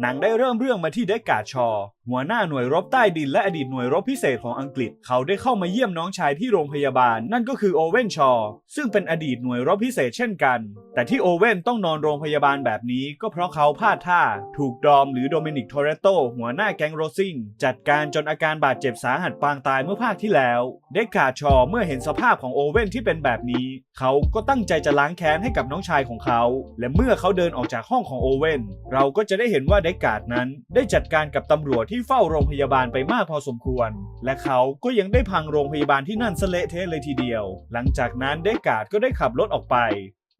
หนังได้เริ่มเรื่องมาที่เดกกาชอ หัวหน้าหน่วยรบใต้ดินและอดีตหน่วยรบพิเศษของอังกฤษ เขาได้เข้ามาเยี่ยมน้องชายที่โรงพยาบาล นั่นก็คือโอเวนชอซึ่งเป็นอดีตหน่วยรบพิเศษเช่นกัน แต่ที่โอเว่นต้องนอนโรงพยาบาลแบบนี้ ก็เพราะเขาพลาดท่า ถูกดอมหรือโดมินิกโทเรโตหัวหน้าแก๊งโรซิงจัดการจนอาการบาดเจ็บสาหัสปางตายเมื่อภาคที่แล้ว เด็กกาดชอเมื่อเห็นสภาพของโอเว่นที่เป็นแบบนี้ เขาก็ตั้งใจจะล้างแค้นให้กับน้องชายของเขา และเมื่อเขาเดินออกจากห้องของโอเว่นเราก็จะได้เห็นว่าเด็กกาดนั้นได้จัดการกับตำรวจที่เฝ้าโรงพยาบาลไปมากพอสมควร และเขาก็ยังได้พังโรงพยาบาลที่นั่นสเละเทะเลยทีเดียว หลังจากนั้นเดกกาดก็ได้ขับรถออกไป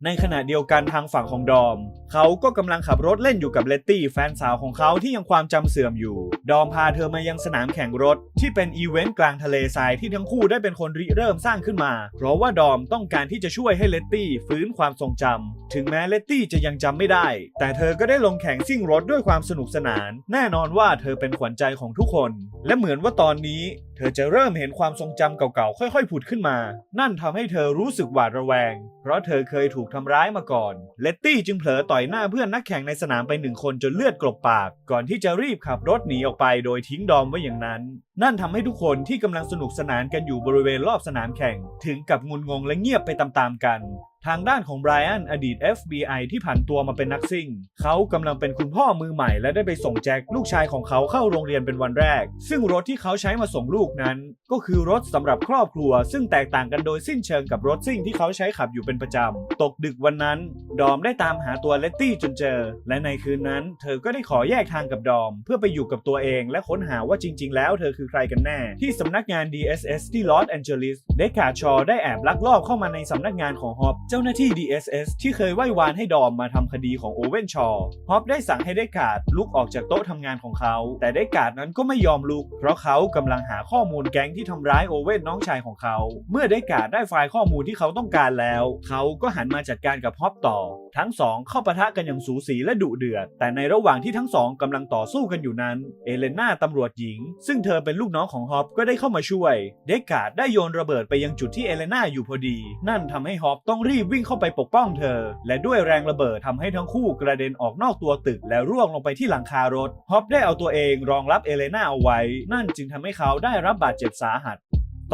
ในขณะเดียวกันทางฝั่งของดอม เขาก็กำลังขับรถเล่นอยู่กับเลตตี้แฟนสาวของเขาที่ยังความจำเสื่อมอยู่ ดอมพาเธอมายังสนามแข่งรถ ที่เป็นอีเวนต์กลางทะเลทรายที่ทั้งคู่ได้เป็นคนริเริ่มสร้างขึ้นมา เพราะว่าดอมต้องการที่จะช่วยให้เลตตี้ฟื้นความทรงจำถึงแม้เลตตี้จะยังจำไม่ได้ แต่เธอก็ได้ลงแข่งซิ่งรถด้วยความสนุกสนาน แน่นอนว่าเธอเป็นขวัญใจของทุกคน และเหมือนว่าตอนนี้ เธอจะเริ่มเห็นความทรงจำเก่าๆ ค่อยๆ ผุดขึ้นมา นั่นทำให้เธอรู้สึกหวาดระแวง เพราะเธอเคยถูกทำร้ายมาก่อน เลตตี้จึงเผลอต่อยหน้าเพื่อนนักแข่งในสนามไปหนึ่งคนจนเลือดกลบปาก ก่อนที่จะรีบขับรถหนีออกไปโดยทิ้งดอมไว้อย่างนั้น นั่นทำให้ทุกคนที่กำลังสนุกสนานกันอยู่บริเวณรอบสนามแข่ง ถึงกับงุนงงและเงียบไปตามๆกัน ทางด้านของไบรอันอดีต FBI ที่ผันตัวมาเป็นนักซิ่ง เขากำลังเป็นคุณพ่อมือใหม่และได้ไปส่งแจ็คลูกชายของเขาเข้าโรงเรียนเป็นวันแรก ซึ่งรถที่เขาใช้มาส่งลูกนั้น ก็คือรถสำหรับครอบครัว ซึ่งแตกต่างกันโดยสิ้นเชิงกับรถซิ่งที่เขาใช้ขับอยู่เป็นประจำ ตกดึกวันนั้น ดอมได้ตามหาตัวเลตตี้จนเจอ และในคืนนั้น เธอก็ได้ขอแยกทางกับดอม เพื่อไปอยู่กับตัวเองและค้นหาว่าจริง ๆ แล้วเธอคือใครกันแน่ ที่สำนักงาน DSS ที่ลอสแอนเจลิสเดคาร์ดชอได้แอบลักลอบเข้ามาในสำนักงานของฮอปเจ้าาหน้าที่ DSS ที่เคยไหว้วานให้ดอมมาทำคดีของโอเวนชอฮอปได้สั่งให้ไดการ์ดลุกออกจากโต๊ะทำงานของเขา แต่ไดการ์ดนั้นก็ไม่ยอมลุก เพราะเขากำลังหาข้อมูลแก๊งที่ทำร้ายโอเว่นน้องชายของเขา เมื่อไดการ์ดได้ไฟล์ข้อมูลที่เขาต้องการแล้ว เขาก็หันมาจัดการกับฮอปต่อ ทั้งสองเข้าปะทะกันอย่างสูสีและดุเดือด แต่ในระหว่างที่ทั้งสองกำลังต่อสู้กันอยู่นั้น เอเลน่าตำรวจหญิง ซึ่งเธอเป็นลูกน้องของฮอปก็ได้เข้ามาช่วย เดคาดได้โยนระเบิดไปยังจุดที่เอเลน่าอยู่พอดี นั่นทำให้ฮอปต้องรีบวิ่งเข้าไปปกป้องเธอ และด้วยแรงระเบิดทำให้ทั้งคู่กระเด็นออกนอกตัวตึกและร่วงลงไปที่หลังคารถ ฮอปได้เอาตัวเองรองรับเอเลน่าเอาไว้ นั่นจึงทำให้เขาได้รับบาดเจ็บสาหัส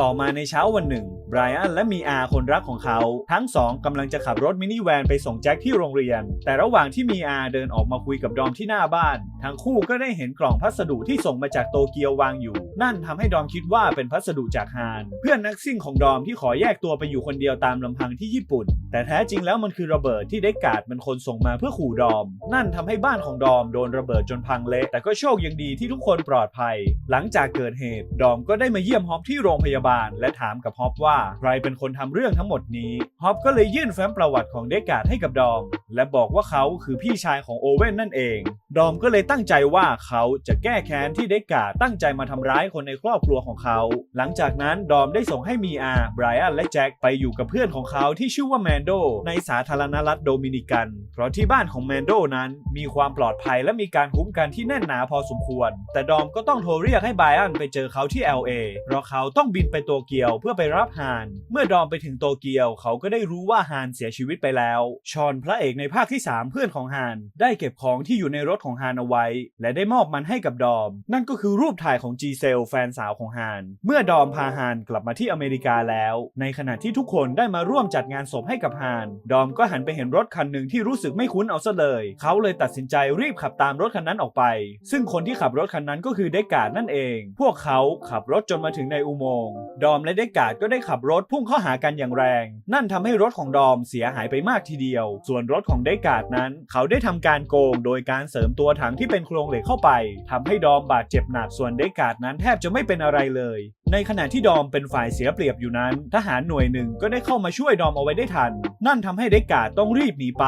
ต่อมาในเช้าวันหนึ่งไบรอันและมีอาคนรักของเขา ทั้งสองกำลังจะขับรถมินิแวนไปส่งแจ็คที่โรงเรียน แต่ระหว่างที่มีอาเดินออกมาคุยกับดอมที่หน้าบ้าน ทั้งคู่ก็ได้เห็นกล่องพัสดุที่ส่งมาจากโตเกียววางอยู่ นั่นทำให้ดอมคิดว่าเป็นพัสดุจากฮาน เพื่อนนักซิ่งของดอมที่ขอแยกตัวไปอยู่คนเดียวตามลำพังที่ญี่ปุ่น แต่แท้จริงแล้วมันคือระเบิดที่เด็กาดเป็นคนส่งมาเพื่อขู่ดอม นั่นทำให้บ้านของดอมโดนระเบิดจนพังเละแต่ก็โชคยังดีที่ทุกคนปลอดภัย หลังจากเกิดเหตุ ดอมก็ได้มาเยี่ยมฮอปที่โรงพยาบาลและถามกับฮอปว่าใครเป็นคนทำเรื่องทั้งหมดนี้ฮอปก็เลยยื่นแฟ้มประวัติของเด็กกาดให้กับดอม และบอกว่าเขาคือพี่ชายของโอเว่นนั่นเอง ดอมก็เลยตั้งใจว่าเขาจะแก้แค้นที่เด็กกาดตั้งใจมาทำร้ายคนในครอบครัวของเขา หลังจากนั้นดอมได้ส่งให้มีอาไบรอันและแจ็คไปอยู่กับเพื่อนของเขาที่ชื่อว่าแมนโดในสาธารณรัฐโดมินิกัน เพราะที่บ้านของแมนโดนั้นมีความปลอดภัยและมีการคุ้มกันที่แน่นหนาพอสมควร แต่ดอมก็ต้องโทรเรียกให้ไบรอันไปเจอเขาที่ LA เพราะเขาต้องบินไปโตเกียวเพื่อไปรับฮาน เมื่อดอมไปถึงโตเกียวเขาก็ได้รู้ว่าฮานเสียชีวิตไปแล้ว ชอนพระเอกในภาคที่ 3 เพื่อนของฮานได้เก็บของที่อยู่ในรถของฮานเอาไว้ และได้มอบมันให้กับดอม นั่นก็คือรูปถ่ายของจีเซลแฟนสาวของฮาน เมื่อดอมพาฮานกลับมาที่อเมริกาแล้ว ในขณะที่ทุกคนได้มาร่วมจัดงานศพให้กับฮาน ดอมก็หันไปเห็นรถคันหนึ่งที่รู้สึกไม่คุ้นเอาซะเลย เขาเลยตัดสินใจรีบขับตามรถคันนั้นออกไป ซึ่งคนที่ขับรถคันนั้นก็คือเดกาดนั่นเอง พวกเขาขับรถจนมาถึงในอุโมงค์ดอมและเดกาดก็ได้ขับรถพุ่งเข้าหากันอย่างแรง นั่นทำให้รถของดอมเสียหายไปมากทีเดียว ส่วนรถของเดกาดนั้น เขาได้ทำการโกงโดยการเสริมตัวถังที่เป็นโครงเหล็กเข้าไปทำให้ดอมบาดเจ็บหนักส่วนเดกาดนั้นแทบจะไม่เป็นอะไรเลย ในขณะที่ดอมเป็นฝ่ายเสียเปรียบอยู่นั้น ทหารหน่วยหนึ่งก็ได้เข้ามาช่วยดอมเอาไว้ได้ทัน นั่นทำให้เดกาดต้องรีบหนีไป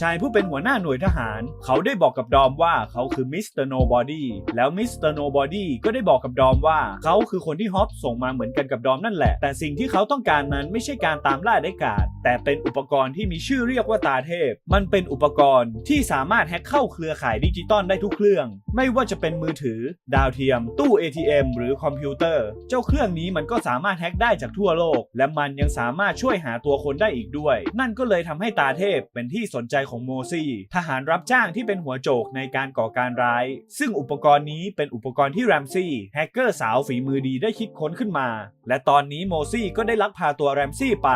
ชายผู้เป็นหัวหน้าหน่วยทหาร เขาได้บอกกับดอมว่าเขาคือมิสเตอร์โนบอดี้แล้วมิสเตอร์โนบอดี้ก็ได้บอกกับดอมว่าเขาคือคนที่ฮอปส่งมาเหมือนกันกับดอมนั่นแหละ แต่สิ่งที่เขาต้องการนั้นไม่ใช่การตามล่าเดกกาดแต่เป็นอุปกรณ์ที่มีชื่อเรียกว่าตาเทพ มันเป็นอุปกรณ์ที่สามารถแฮ็กเข้าเครือข่ายดิจิตอลได้ทุกเครื่อง ไม่ว่าจะเป็นมือถือ ดาวเทียม ตู้ ATM หรือคอมพิวเตอร์ เจ้าเครื่องนี้มันก็สามารถแฮ็กได้จากทั่วโลก และมันยังสามารถช่วยหาตัวคนได้อีกด้วย นั่นก็เลยทำให้ตาเทพเป็นที่สนใจของโมซี่ทหารรับจ้างที่เป็นหัวโจกในการก่อการร้าย ซึ่งอุปกรณ์นี้เป็นอุปกรณ์ที่แรมซี่แฮกเกอร์สาวฝีมือดีได้คิดค้นขึ้นมาและตอนนี้โมซี่ก็ได้ลักพาตัวแรมซี่ไป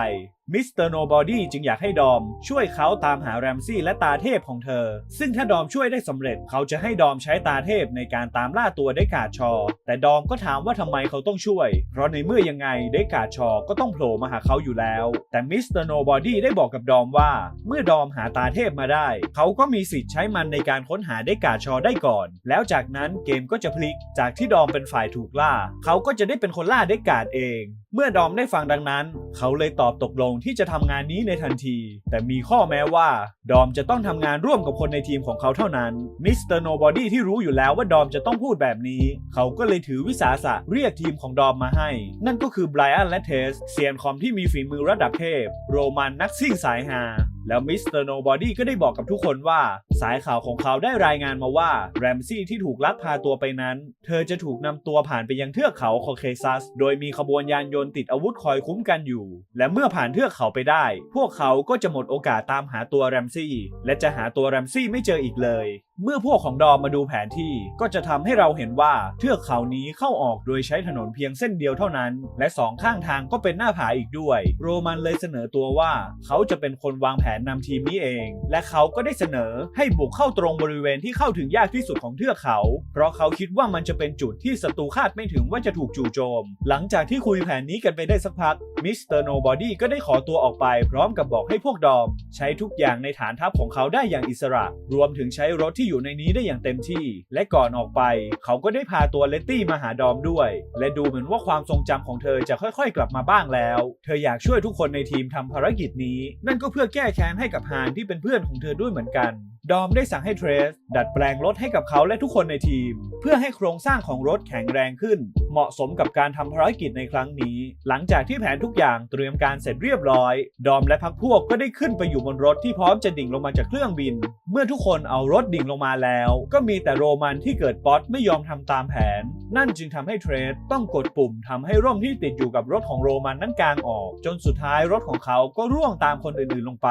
มิสเตอร์โนบอดี้จึงอยากให้ดอม ช่วยเขาตามหาแรมซี่และตาเทพของเธอ ซึ่งถ้าดอมช่วยได้สำเร็จ เขาจะให้ดอมใช้ตาเทพในการตามล่าตัวเดกาชอ แต่ดอมก็ถามว่าทำไมเขาต้องช่วย เพราะในเมื่อยังไงเดกาชอก็ต้องโผล่มาหาเขาอยู่แล้ว แต่มิสเตอร์โนบอดี้ได้บอกกับดอมว่า เมื่อดอมหาตาเทพมาได้ เขาก็มีสิทธิ์ใช้มันในการค้นหาเดกาชอได้ก่อน แล้วจากนั้นเกมก็จะพลิก จากที่ดอมเป็นฝ่ายถูกล่า เขาก็จะได้เป็นคนล่าเดกาดเอง เมื่อดอมได้ฟังดังนั้น เขาเลยตอบตกลงที่จะทำงานนี้ในทันที แต่มีข้อแม้ว่า ดอมจะต้องทำงานร่วมกับคนในทีมของเขาเท่านั้น มิสเตอร์โนบอดี้ที่รู้อยู่แล้วว่าดอมจะต้องพูดแบบนี้ เขาก็เลยถือวิสาสะเรียกทีมของดอมมาให้ นั่นก็คือไบรอันและเทสเซียนคอมที่มีฝีมือระดับเทพ โรมันนักซิ่งสายฮาแล้วมิสเตอร์โนบอดี้ก็ได้บอกกับทุกคนว่า สายข่าวของเขาได้รายงานมาว่าแรมซี่ที่ถูกลักพาตัวไปนั้น เธอจะถูกนำตัวผ่านไปยังเทือกเขาคอเคซัส โดยมีขบวนยานยนต์ติดอาวุธคอยคุ้มกันอยู่ และเมื่อผ่านเทือกเขาไปได้ พวกเขาก็จะหมดโอกาสตามหาตัวแรมซี่ และจะหาตัวแรมซี่ไม่เจออีกเลย เมื่อพวกของดอมมาดูแผนที่ก็จะทำให้เราเห็นว่าเทือกเขานี้เข้าออกโดยใช้ถนนเพียงเส้นเดียวเท่านั้น และสองข้างทางก็เป็นหน้าผาอีกด้วย โรมันเลยเสนอตัวว่า เขาจะเป็นคนวางแผนนำทีมนี้เอง และเขาก็ได้เสนอให้บุกเข้าตรงบริเวณที่เข้าถึงยากที่สุดของเทือกเขา เพราะเขาคิดว่ามันจะเป็นจุดที่ศัตรูคาดไม่ถึงว่าจะถูกจู่โจม หลังจากที่คุยแผนนี้กันไปได้สักพัก มิสเตอร์โนบอดี้ก็ได้ขอตัวออกไปพร้อมกับบอกให้พวกดอม ใช้ทุกอย่างในฐานทัพของเขาได้อย่างอิสระ รวมถึงใช้รถที่อยู่ในนี้ได้อย่างเต็มที่ และก่อนออกไป เขาก็ได้พาตัวเลตตี้มาหาดอมด้วย และดูเหมือนว่าความทรงจำของเธอจะค่อยๆ กลับมาบ้างแล้ว เธออยากช่วยทุกคนในทีมทำภารกิจนี้ นั่นก็เพื่อแก้แค้นให้กับฮานที่เป็นเพื่อนของเธอด้วยเหมือนกัน ดอมได้สั่งให้เทรส ดัดแปลงรถให้กับเขาและทุกคนในทีม เพื่อให้โครงสร้างของรถแข็งแรงขึ้น เหมาะสมกับการทำภารกิจในครั้งนี้ หลังจากที่แผนทุกอย่างเตรียมการเสร็จเรียบร้อย ดอมและพักพวกก็ได้ขึ้นไปอยู่บนรถที่พร้อมจะดิ่งลงมาจากเครื่องบิน เมื่อทุกคนเอารถดิ่งลงมาแล้ว ก็มีแต่โรมันที่เกิดป๊อตไม่ยอมทำตามแผน นั่นจึงทำให้เทรสต้องกดปุ่มทำให้ร่มที่ติดอยู่กับรถของโรมันนั้นกางออก จนสุดท้ายรถของเขาก็ร่วงตามคนอื่นๆลงไป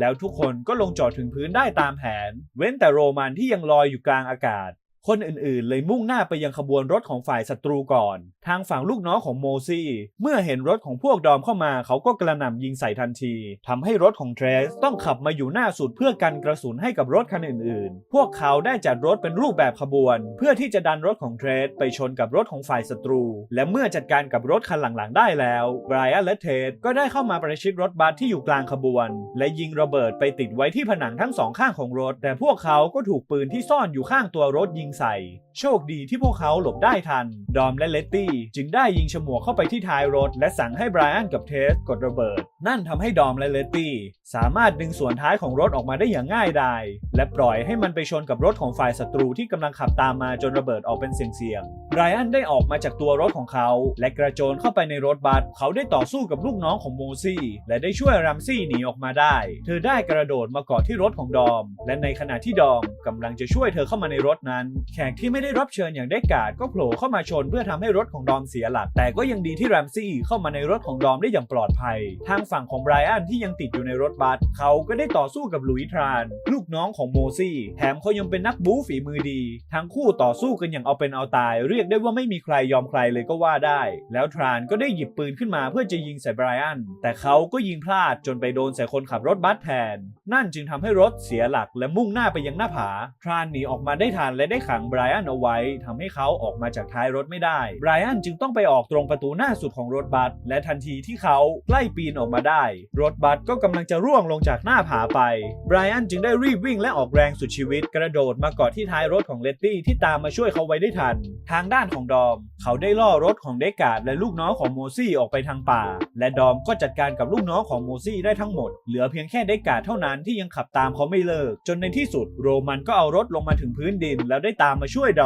แล้วทุกคนก็ลงจอดถึงพื้นได้ตามแผนเว้นแต่โรมันที่ยังลอยอยู่กลางอากาศ คนอื่นๆ เลยมุ่งหน้าไปยังขบวนรถของฝ่ายศัตรูก่อน ทางฝั่งลูกน้องของโมซี่ เมื่อเห็นรถของพวกดอมเข้ามา เขาก็กระหน่ำยิงใส่ทันทีทำให้รถของเทรสต้องขับมาอยู่หน้าสุดเพื่อกันกระสุนให้กับรถคันอื่นๆ พวกเขาได้จัดรถเป็นรูปแบบขบวน เพื่อที่จะดันรถของเทรสไปชนกับรถของฝ่ายศัตรู และเมื่อจัดการกับรถคันหลังๆ ได้แล้วไบรอันและเทสก็ได้เข้ามาประชิดรถบัสที่อยู่กลางขบวน และยิงระเบิดไปติดไว้ที่ผนังทั้งสองข้างของรถ แต่พวกเขาก็ถูกปืนที่ซ่อนอยู่ข้างตัวรถยิงใส่ โชคดีที่พวกเขาหลบได้ทัน ดอมและเลตตี้จึงได้ยิงฉมวกเข้าไปที่ท้ายรถ และสั่งให้ไบรอันกับเทสกดระเบิด นั่นทำให้ดอมและเลตตี้สามารถดึงส่วนท้ายของรถออกมาได้อย่างง่ายดายและปล่อยให้มันไปชนกับรถของฝ่ายศัตรูที่กำลังขับตามมาจนระเบิดออกเป็นเสียงๆไบรอันได้ออกมาจากตัวรถของเขา และกระโจนเข้าไปในรถบัสเขาได้ต่อสู้กับลูกน้องของโมซี่ และได้ช่วยรัมซี่หนีออกมาได้ เธอได้กระโดดมาเกาะที่รถของดอม และในขณะที่ดอมกำลังจะช่วยเธอเข้ามาในรถนั้น แขกที่ไม่ได้ได้รับเชิญอย่างได้กาดก็โผล่เข้ามาชนเพื่อทำให้รถของดอมเสียหลัก แต่ก็ยังดีที่แรมซี่เข้ามาในรถของดอมได้อย่างปลอดภัย ทางฝั่งของไบรอันที่ยังติดอยู่ในรถบัสเขาก็ได้ต่อสู้กับหลุยส์ทราน ลูกน้องของโมซี่แถมเขายังเป็นนักบู๊ฝีมือดี ทั้งคู่ต่อสู้กันอย่างเอาเป็นเอาตาย เรียกได้ว่าไม่มีใครยอมใครเลยก็ว่าได้ แล้วทรานก็ได้หยิบปืนขึ้นมาเพื่อจะยิงใส่ไบรอันแต่เขาก็ยิงพลาดจนไปโดนใส่คนขับรถบัสแทน นั่นจึงทำให้รถเสียหลักและมุ่งหน้าไปยังหน้าผา ทรานหนีออกมาได้ทันและได้ขังไบรอันเอาไว้ทำให้เขาออกมาจากท้ายรถไม่ได้ไบรอันจึงต้องไปออกตรงประตูหน้าสุดของรถบัสและทันทีที่เขาใกล้ปีนออกมาได้ รถบัสก็กำลังจะร่วงลงจากหน้าผาไปไบรอันจึงได้รีบวิ่งและออกแรงสุดชีวิต กระโดดมาเกาะที่ท้ายรถของเลตตี้ที่ตามมาช่วยเขาไว้ได้ทัน ทางด้านของดอม เขาได้ล่อรถของเดกาดและลูกน้องของโมซี่ออกไปทางป่า และดอมก็จัดการกับลูกน้องของโมซี่ได้ทั้งหมด เหลือเพียงแค่เดกาดเท่านั้นที่ยังขับตามเขาไม่เลิก จนในที่สุดโรมันก็เอารถลงมาถึงพื้นดิน แล้วได้ตามมาช่วยด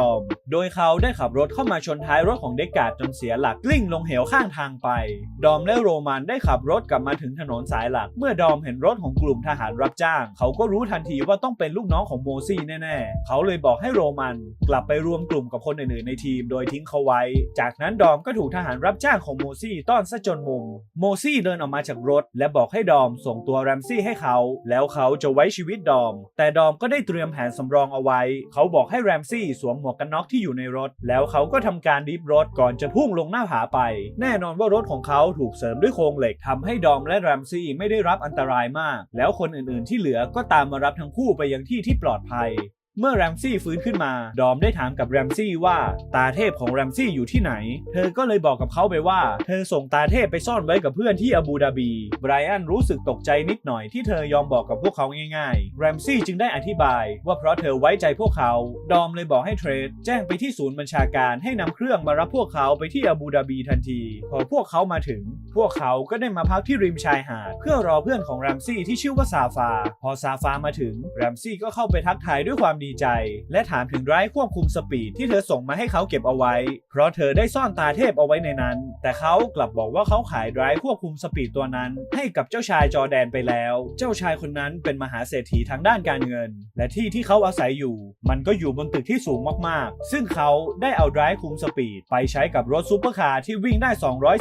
อมโดยเขาได้ขับรถเข้ามาชนท้ายรถของเด็กาดจนเสียหลักกลิ้งลงเหวข้างทางไป ดอมและโรมันได้ขับรถกลับมาถึงถนนสายหลัก เมื่อดอมเห็นรถของกลุ่มทหารรับจ้าง เขาก็รู้ทันทีว่าต้องเป็นลูกน้องของโมซี่แน่ๆ เขาเลยบอกให้โรมันกลับไปรวมกลุ่มกับคนอื่นๆในทีมโดยทิ้งเขาไว้ จากนั้นดอมก็ถูกทหารรับจ้างของโมซี่ต้อนซะจนมุม โมซี่เดินออกมาจากรถ และบอกให้ดอมส่งตัวแรมซี่ให้เขา แล้วเขาจะไว้ชีวิตดอม แต่ดอมก็ได้เตรียมแผนสำรองเอาไว้ เขาบอกให้แรมซี่สวมหมวกกันน็อกที่อยู่ในรถ แล้วเขาก็ทำการดิฟรถก่อนจะพุ่งลงหน้าผาไป แน่นอนว่ารถของเขาถูกเสริมด้วยโครงเหล็กทำให้ดอมและแรมซี่ไม่ได้รับอันตรายมาก แล้วคนอื่นๆที่เหลือก็ตามมารับทั้งคู่ไปยังที่ที่ปลอดภัย เมื่อแรมซี่ฟื้นขึ้นมา ดอมได้ถามกับแรมซี่ว่า ตาเทพของแรมซี่อยู่ที่ไหน เธอก็เลยบอกกับเขาไปว่า เธอส่งตาเทพไปซ่อนไว้กับเพื่อนที่อาบูดาบีไบรอันรู้สึกตกใจนิดหน่อยที่เธอยอมบอกกับพวกเขาง่ายๆ แรมซี่จึงได้อธิบาย ว่าเพราะเธอไว้ใจพวกเขา ดอมเลยบอกให้เทรด แจ้งไปที่ศูนย์บัญชาการให้นำเครื่องมารับพวกเขาไปที่อาบูดาบีทันที พอพวกเขามาถึง พวกเขาก็ได้มาพักที่ริมชายหาดเพื่อรอเพื่อนของแรมซี่ที่ชื่อว่าซาฟา พอซาฟามาถึงแรมซี่ก็เข้าไปทักทายด้วยความดีใจ และถามถึงไดรฟ์ควบคุมสปีดที่เธอส่งมาให้เขาเก็บเอาไว้ เพราะเธอได้ซ่อนตาเทพเอาไว้ในนั้น แต่เขากลับบอกว่าเขาขายไดรฟ์ควบคุมสปีดตัวนั้น ให้กับเจ้าชายจอแดนไปแล้ว เจ้าชายคนนั้นเป็นมหาเศรษฐีทางด้านการเงิน และที่ที่เขาอาศัยอยู่ มันก็อยู่บนตึกที่สูงมากๆ ซึ่งเขาได้เอาไดรฟ์คุมสปีดไปใช้กับรถซูเปอร์คาร์ที่วิ่งได้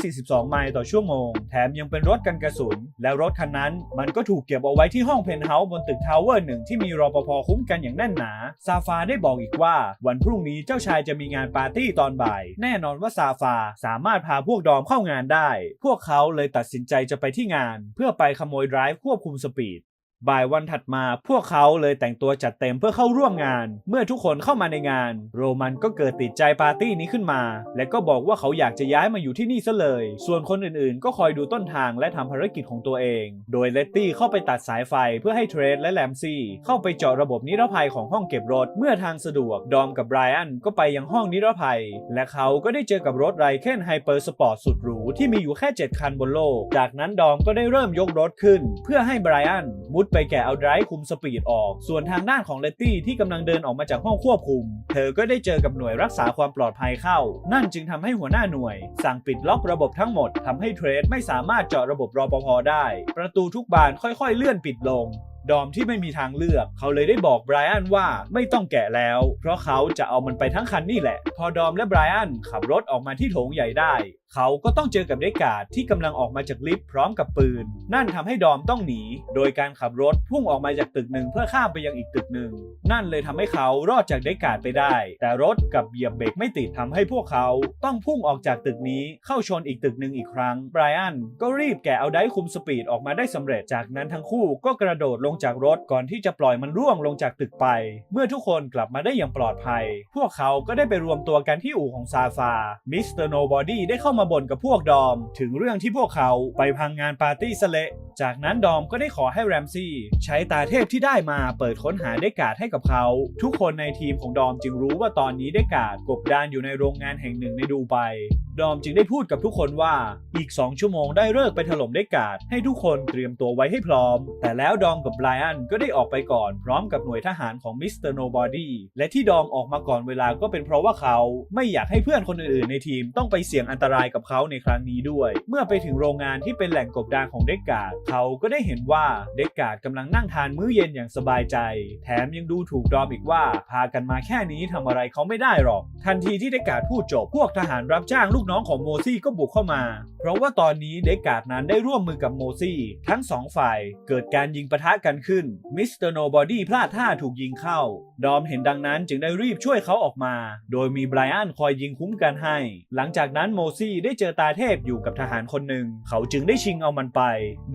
242 ไมล์ต่อชั่วโมง แถมยังเป็นรถกันกระสุน และรถคันนั้นมันก็ถูกเก็บเอาไว้ที่ห้องเพนท์เฮาส์บนตึกทาวเวอร์หนึ่งที่มีรปภคุ้มกันอย่างแน่นหนาซาฟาได้บอกอีกว่า วันพรุ่งนี้เจ้าชายจะมีงานปาร์ตี้ตอนบ่าย แน่นอนว่าซาฟาสามารถพาพวกดอมเข้างานได้ พวกเขาเลยตัดสินใจจะไปที่งาน เพื่อไปขโมยไดรฟ์ควบคุมสปีด บ่ายวันถัดมาพวกเขาเลยแต่งตัวจัดเต็มเพื่อเข้าร่วมงาน เมื่อทุกคนเข้ามาในงาน โรมันก็เกิดติดใจปาร์ตี้นี้ขึ้นมา และก็บอกว่าเขาอยากจะย้ายมาอยู่ที่นี่ซะเลย ส่วนคนอื่นๆ ก็คอยดูต้นทางและทำภารกิจของตัวเอง โดยเลตตี้เข้าไปตัดสายไฟเพื่อให้เทรดและแลมซี่เข้าไปเจาะระบบนิรภัยของห้องเก็บรถ เมื่อทางสะดวกดอมกับไบรอันก็ไปยังห้องนิรภัย และเขาก็ได้เจอกับรถไรเคนไฮเปอร์สปอร์ตสุดหรูที่มีอยู่แค่ 7 คันบนโลก จากนั้นดอมก็ได้เริ่มยกรถขึ้น เพื่อให้ไบรอันมุดไปแกะเอาไดรฟ์คุมสปีดออก ส่วนทางด้านของเลตตี้ที่กำลังเดินออกมาจากห้องควบคุม เธอก็ได้เจอกับหน่วยรักษาความปลอดภัยเข้า นั่นจึงทำให้หัวหน้าหน่วย สั่งปิดล็อกระบบทั้งหมดทำให้เทรดไม่สามารถเจาะระบบรอปภได้ ประตูทุกบานค่อยๆ เลื่อนปิดลงดอมที่ไม่มีทางเลือก เขาเลยได้บอกไบรอันว่าไม่ต้องแกะแล้ว เพราะเขาจะเอามันไปทั้งคันนี่แหละ พอดอมและไบรอันขับรถออกมาที่โถงใหญ่ได้ เขาก็ต้องเจอกับเดกาดที่กำลังออกมาจากลิฟต์พร้อมกับปืน นั่นทำให้ดอมต้องหนี โดยการขับรถพุ่งออกมาจากตึกหนึ่งเพื่อข้ามไปยังอีกตึกหนึ่ง นั่นเลยทำให้เขารอดจากเดกาดไปได้ แต่รถกับเหยียบเบรกไม่ติดทำให้พวกเขาต้องพุ่งออกจากตึกนี้เข้าชนอีกตึกหนึ่งอีกครั้งไบรอันก็รีบแกะเอาไดคุมสปีดออกมาได้สำเร็จจากนั้นทั้งคู่ก็กระโดดลงจากรถก่อนที่จะปล่อยมันร่วงลงจากตึกไป เมื่อทุกคนกลับมาได้อย่างปลอดภัย พวกเขาก็ได้ไปรวมตัวกันที่อู่ของซาฟามิสเตอร์โนบอดี้ได้เข้ามาาบ่นกับพวกดอม ถึงเรื่องที่พวกเขาไปพังงานปาร์ตี้สเละจากนั้นดอมก็ได้ขอให้แรมซี่ใช้ตาเทพที่ได้มาเปิดค้นหาเดกกาดให้กับเขา ทุกคนในทีมของดอมจึงรู้ว่าตอนนี้เดกกาดกบดานอยู่ในโรงงานแห่งหนึ่งในดูไบดอมจึงได้พูดกับทุกคนว่าอีก 2 ชั่วโมงได้เลิกไปถล่มเดกกาดให้ทุกคนเตรียมตัวไว้ให้พร้อม แต่แล้วดอมกับไบรอันก็ได้ออกไปก่อนพร้อมกับหน่วยทหารของมิสเตอร์โนบอดี้และที่ดอมออกมาก่อนเวลาก็เป็นเพราะว่าเขาไม่อยากให้เพื่อนคนอื่นๆในทีมต้องไปเสี่ยงอันตรายกับเขาในครั้งนี้ด้วย เมื่อไปถึงโรงงานที่เป็นแหล่งกบดานของเดกกาดเขาก็ได้เห็นว่าเดกกาดกำลังนั่งทานมื้อเย็นอย่างสบายใจ แถมยังดูถูกดอมอีกว่า พากันมาแค่นี้ทำอะไรเขาไม่ได้หรอก ทันทีที่เดกกาดพูดจบพวกทหารรับจ้างลูกน้องของโมซี่ก็บุกเข้ามา เพราะว่าตอนนี้เดกกาดนั้นได้ร่วมมือกับโมซี่ทั้งสองฝ่ายเกิดการยิงปะทะกันขึ้นมิสเตอร์โนบอดี้พลาดท่าถูกยิงเข้า ดอมเห็นดังนั้นจึงได้รีบช่วยเขาออกมา โดยมีไบรอันคอยยิงคุ้มกันให้ หลังจากนั้นโมซี่ได้เจอตาเทพอยู่กับทหารคนหนึ่ง เขาจึงได้ชิงเอามันไป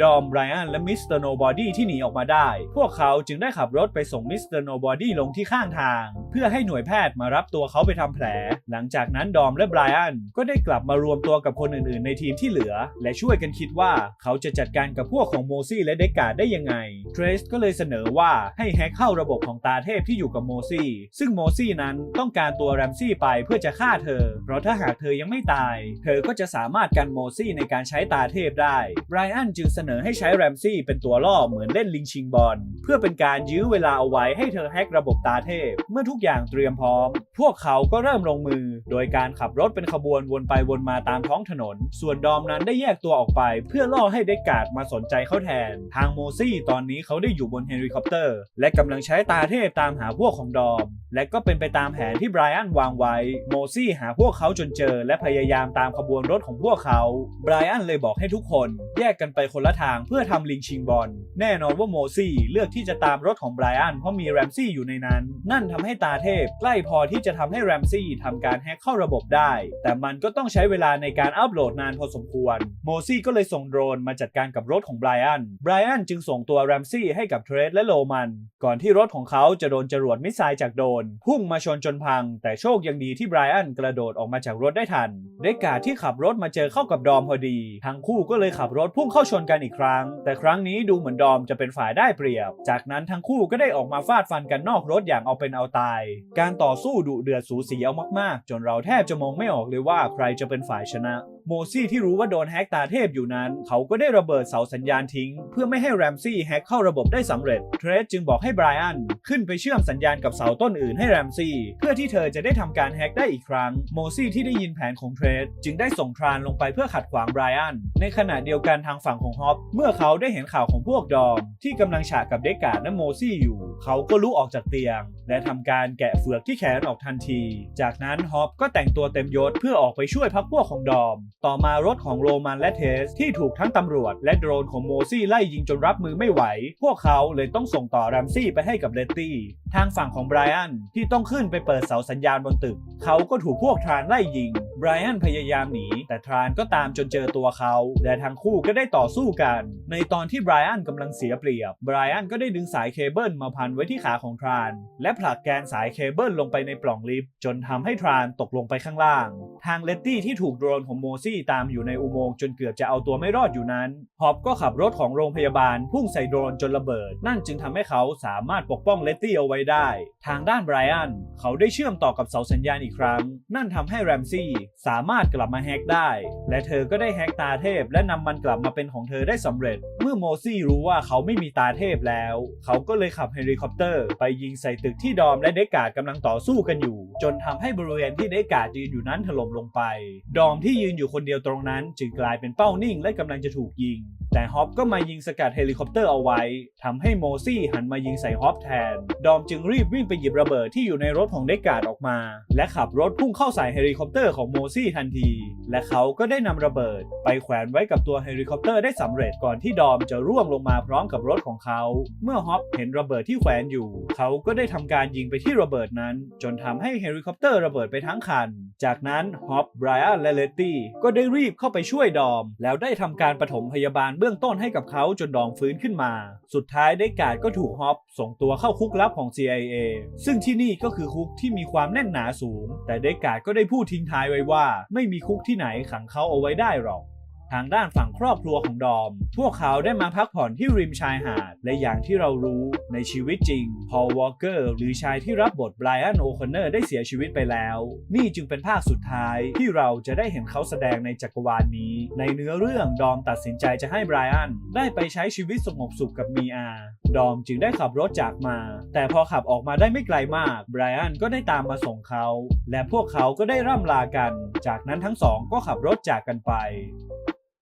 ดอมไบรอันและมิสเตอร์โนบอดี้ที่หนีออกมาได้ พวกเขาจึงได้ขับรถไปส่งมิสเตอร์โนบอดี้ลงที่ข้างทาง เพื่อให้หน่วยแพทย์มารับตัวเขาไปทำแผล หลังจากนั้นดอมและไบรอันก็ได้กลับมารวมตัวกับคนอื่นๆ ในทีมที่เหลือ และช่วยกันคิดว่าเขาจะจัดการกับพวกของโมซี่และเดกกาดได้ยังไงเทรสก็เลยเสนอว่าให้แฮกเข้าระบบของตาเทพที่อยู่กับโมซี่ซึ่งโมซี่นั้นต้องการตัวแรมซี่ไปเพื่อจะฆ่าเธอ เพราะถ้าหากเธอยังไม่ตาย เธอก็จะสามารถกันโมซี่ในการใช้ตาเทพได้ไบรอันจึงเสนอให้ใช้แรมซี่เป็นตัวล่อเหมือนเล่นลิงชิงบอล เพื่อเป็นการยื้อเวลาเอาไว้ให้เธอแฮกระบบตาเทพ เมื่อทุกอย่างเตรียมพร้อม พวกเขาก็เริ่มลงมือ โดยการขับรถเป็นขบวนวนไปวนมาตามท้องถนน ส่วนดอมนั้นได้แยกตัวออกไป เพื่อล่อให้เดกกาดมาสนใจเขาแทน ทางโมซี่ตอนนี้เขาได้อยู่บนเฮลิคอปเตอร์ และกำลังใช้ตาเทพตามหาพวกของดอม และก็เป็นไปตามแผนที่ไบรอันวางไว้ โมซี่หาพวกเขาจนเจอและพยายามตามขบวนรถของพวกเขา ไบรอันเลยบอกให้ทุกคนแยกกันไปคนละทางเพื่อทำลิงชิงบอล แน่นอนว่าโมซี่เลือกที่จะตามรถของไบรอันเพราะมีแรมซี่อยู่ในนั้น นั่นทำให้ตาเทพ ใกล้พอที่จะทำให้แรมซี่ทำการแฮกเข้าระบบได้ แต่มันก็ต้องใช้เวลาในการอัปโหลดนานพอสมควร โมซี่ก็เลยส่งโดรนมาจัดการกับรถของไบรอัน ไบรอันจึงส่งตัวแรมซี่ให้กับเทรดและโลมัน ก่อนที่รถของเขาจะโดนจรวดมิสไซล์จากโดน พุ่งมาชนจนพัง แต่โชคยังดีที่ไบรอันกระโดดออกมาจากรถได้ทันเดกาที่ขับรถมาเจอเข้ากับดอมพอดี ทั้งคู่ก็เลยขับรถพุ่งเข้าชนกันอีกครั้ง แต่ครั้งนี้ดูเหมือนดอมจะเป็นฝ่ายได้เปรียบ จากนั้นทั้งคู่ก็ได้ออกมาฟาดฟันกันนอกรถอย่างเอาเป็นเอาตาย การต่อสู้ดุเดือดสูสีเอามากๆ จนเราแทบจะมองไม่ออกเลยว่าใครจะเป็นฝ่ายชนะ โมซี่ที่รู้ว่าโดนแฮกตาเทพอยู่นั้น เขาก็ได้ระเบิดเสาสัญญาณทิ้ง เพื่อไม่ให้แรมซี่แฮกเข้าระบบได้สำเร็จ เทรสจึงบอกให้ไบรอันขึ้นไปเชื่อมสัญญาณกับเสาต้นอื่นให้แรมซี่ เพื่อที่เธอจะได้ทำการแฮกได้อีกครั้ง โมซี่ที่ได้ยินแผนของเทรสจึงได้ส่งทรานลงไปเพื่อขัดขวางไบรอัน ในขณะเดียวกันทางฝั่งของฮอปเมื่อเขาได้เห็นข่าวของพวกดอมที่กำลังฉากกับเดกาดและโมซี่อยู่ เขาก็ลุกออกจากเตียง และทำการแกะเฟือกที่แขนออกทันที จากนั้นฮอปก็แต่งตัวเต็มยศเพื่อออกไปช่วยพักพวกของดอม ต่อมารถของโรมันและเทสที่ถูกทั้งตำรวจและโดรนของโมซี่ไล่ยิงจนรับมือไม่ไหว พวกเขาเลยต้องส่งต่อแรมซี่ไปให้กับเลตตี้ทางฝั่งของไบรอันที่ต้องขึ้นไปเปิดเสาสัญญาณบนตึก เขาก็ถูกพวกทรานไล่ยิงไบรอันพยายามหนี แต่ทรานก็ตามจนเจอตัวเขา และทั้งคู่ก็ได้ต่อสู้กัน ในตอนที่ไบรอันกำลังเสียเปรียบไบรอันก็ได้ดึงสายเคเบิลมาพันไว้ที่ขาของทราน และผลักแกนสายเคเบิลลงไปในปล่องลิฟต์จนทำให้ทรานตกลงไปข้างล่าง ทางเลตตี้ที่ถูกโดรนของโมซี่ตามอยู่ในอุโมงค์จนเกือบจะเอาตัวไม่รอดอยู่นั้น ฮอปก็ขับรถของโรงพยาบาลพุ่งใส่โดรนจนระเบิด นั่นจึงทำให้เขาสามารถปกป้องเลตตี้เอาไว้ได้ ทางด้านไบรอันเขาได้เชื่อมต่อกับเสาสัญญาณอีกครั้ง นั่นทำให้แรมซี่สามารถกลับมาแฮกได้ และเธอก็ได้แฮกตาเทพ และนำมันกลับมาเป็นของเธอได้สำเร็จ เมื่อโมซี่รู้ว่าเขาไม่มีตาเทพแล้ว เขาก็เลยขับเฮลิคอปเตอร์ ไปยิงใส่ตึกที่ดอมและเดกาดกำลังต่อสู้กันอยู่ จนทำให้บริเวณที่เดกาดยืนอยู่นั้นถล่มลงไป ดอมที่ยืนอยู่คนเดียวตรงนั้น จึงกลายเป็นเป้านิ่งและกำลังจะถูกยิง แต่ฮอปก็มายิงสกัดเฮลิคอปเตอร์เอาไว้ทำให้โมซี่หันมายิงใส่ฮอปแทน ดอมจึงรีบวิ่งไปหยิบระเบิดที่อยู่ในรถของเดกาดออกมา และขับรถพุ่งเข้าใส่เฮลิคอปเตอร์ของโมซี่ทันที และเขาก็ได้นำระเบิด ไปแขวนไว้กับตัวเฮลิคอปเตอร์ได้สำเร็จก่อนที่ดอมจะร่วงลงมาพร้อมกับรถของเขา เมื่อฮอปเห็นระเบิดที่แขวนอยู่ เขาก็ได้ทำการยิงไปที่ระเบิดนั้น จนทำให้เฮลิคอปเตอร์ระเบิดไปทั้งคัน จากนั้นฮอปไบรอันและเลตตี้ก็ได้รีบเข้าไปช่วยดอม แล้วได้ทำการปฐมพยาบาลเบื้องต้นให้กับเขาจนดอมฟื้นขึ้นมา สุดท้ายได้กาดก็ถูกฮอปส่งตัวเข้าคุกลับของ CIA ซึ่งที่นี่ก็คือคุกที่มีความแน่นหนาสูง แต่ได้กาดก็ได้พูดทิ้งท้ายไว้ว่า ไม่มีคุกที่ไหนขังเขาเอาไว้ได้หรอก ทางด้านฝั่งครอบครัวของดอม พวกเขาได้มาพักผ่อนที่ริมชายหาด และอย่างที่เรารู้ในชีวิตจริง พอลวอลเกอร์หรือชายที่รับบทไบรอันโอคอนเนอร์ได้เสียชีวิตไปแล้ว นี่จึงเป็นภาคสุดท้ายที่เราจะได้เห็นเขาแสดงในจักรวาลนี้ ในเนื้อเรื่องดอมตัดสินใจจะให้ไบรอันได้ไปใช้ชีวิตสงบสุขกับมีอา ดอมจึงได้ขับรถจากมา แต่พอขับออกมาได้ไม่ไกลมากไบรอันก็ได้ตามมาส่งเขา และพวกเขาก็ได้ร่ำลากัน จากนั้นทั้งสองก็ขับรถจากกันไป